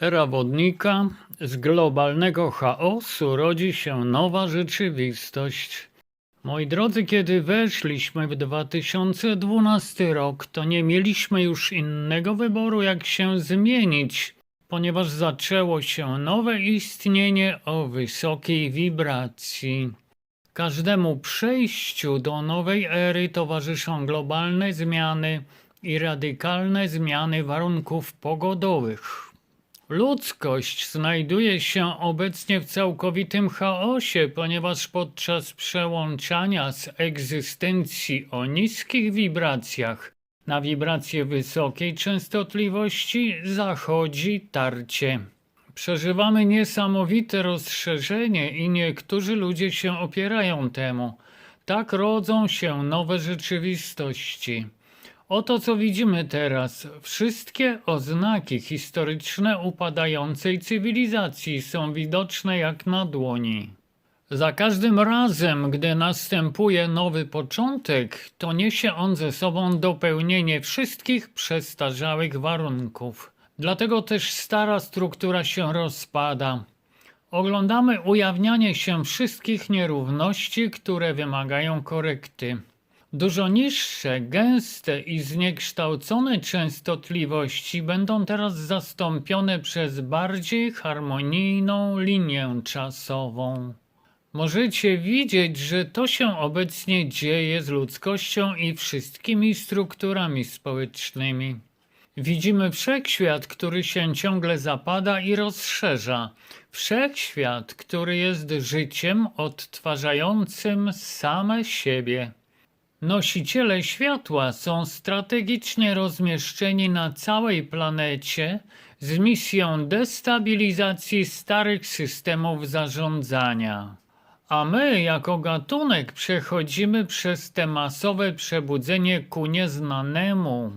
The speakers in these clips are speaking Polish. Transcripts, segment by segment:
Era wodnika. Z globalnego chaosu rodzi się nowa rzeczywistość. Moi drodzy, kiedy weszliśmy w 2012 rok, to nie mieliśmy już innego wyboru, jak się zmienić, ponieważ zaczęło się nowe istnienie o wysokiej wibracji. Każdemu przejściu do nowej ery towarzyszą globalne zmiany i radykalne zmiany warunków pogodowych. Ludzkość znajduje się obecnie w całkowitym chaosie, ponieważ podczas przełączania z egzystencji o niskich wibracjach na wibracje wysokiej częstotliwości zachodzi tarcie. Przeżywamy niesamowite rozszerzenie i niektórzy ludzie się opierają temu. Tak rodzą się nowe rzeczywistości. Oto co widzimy teraz. Wszystkie oznaki historyczne upadającej cywilizacji są widoczne jak na dłoni. Za każdym razem, gdy następuje nowy początek, to niesie on ze sobą dopełnienie wszystkich przestarzałych warunków. Dlatego też stara struktura się rozpada. Oglądamy ujawnianie się wszystkich nierówności, które wymagają korekty. Dużo niższe, gęste i zniekształcone częstotliwości będą teraz zastąpione przez bardziej harmonijną linię czasową. Możecie widzieć, że to się obecnie dzieje z ludzkością i wszystkimi strukturami społecznymi. Widzimy wszechświat, który się ciągle zapada i rozszerza. Wszechświat, który jest życiem odtwarzającym same siebie. Nosiciele światła są strategicznie rozmieszczeni na całej planecie z misją destabilizacji starych systemów zarządzania. A my, jako gatunek, przechodzimy przez te masowe przebudzenie ku nieznanemu.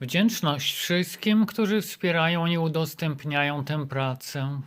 Wdzięczność wszystkim, którzy wspierają i udostępniają tę pracę.